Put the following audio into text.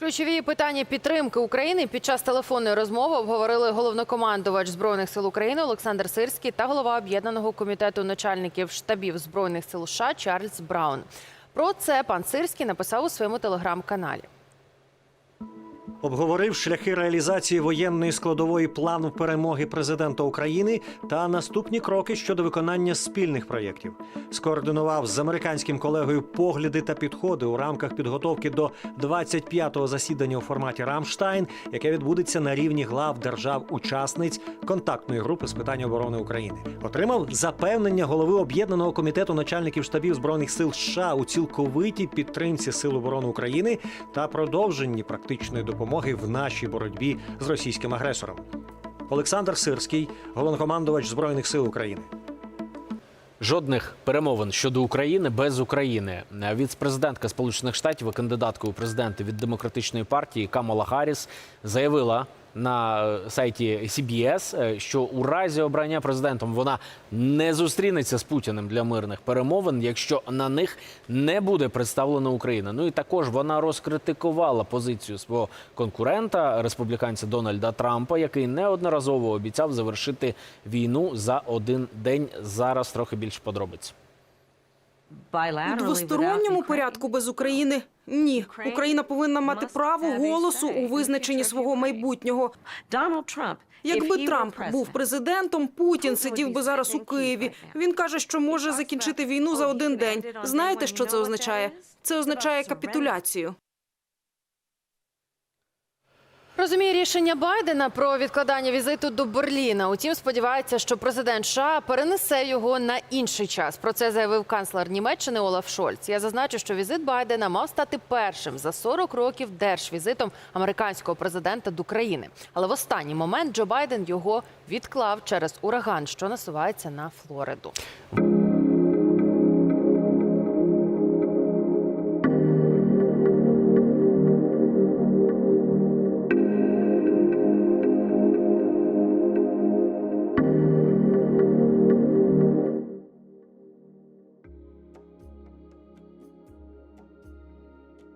Ключові питання підтримки України під час телефонної розмови обговорили головнокомандувач збройних сил України Олександр Сирський та голова об'єднаного комітету начальників штабів збройних сил США Чарльз Браун. Про це пан Сирський написав у своєму телеграм-каналі. Обговорив шляхи реалізації воєнної складової плану перемоги президента України та наступні кроки щодо виконання спільних проєктів. Скоординував з американським колегою погляди та підходи у рамках підготовки до 25-го засідання у форматі Рамштайн, яке відбудеться на рівні глав держав-учасниць контактної групи з питань оборони України. Отримав запевнення голови об'єднаного комітету начальників штабів збройних сил США у цілковитій підтримці Сил оборони України та продовженні практичної допомоги в нашій боротьбі з російським агресором. Олександр Сирський, головнокомандувач збройних сил України. Жодних перемовин щодо України без України. Віцпрезидентка Сполучених Штатів і кандидатка у президенти від демократичної партії Камала Харріс заявила на е, сайті CBS, е, що у разі обрання президентом вона не зустрінеться з Путіним для мирних перемовин, якщо на них не буде представлена Україна. Ну і також вона розкритикувала позицію свого конкурента республіканця Дональда Трампа, який неодноразово обіцяв завершити війну за один день. Зараз трохи більше подробиць. У двосторонньому порядку без України ні. Україна повинна мати право голосу у визначенні свого майбутнього. Якби Трамп був президентом, Путін сидів би зараз у Києві. Він каже, що може закінчити війну за один день. Знаєте, що це означає? Це означає капітуляцію. Розуміє рішення Байдена про відкладання візиту до Берліна. Утім, сподівається, що президент США перенесе його на інший час. Про це заявив канцлер Німеччини Олаф Шольц. Я зазначу, що візит Байдена мав стати першим за 40 років держвізитом американського президента до країни. Але в останній момент Джо Байден його відклав через ураган, що насувається на Флориду.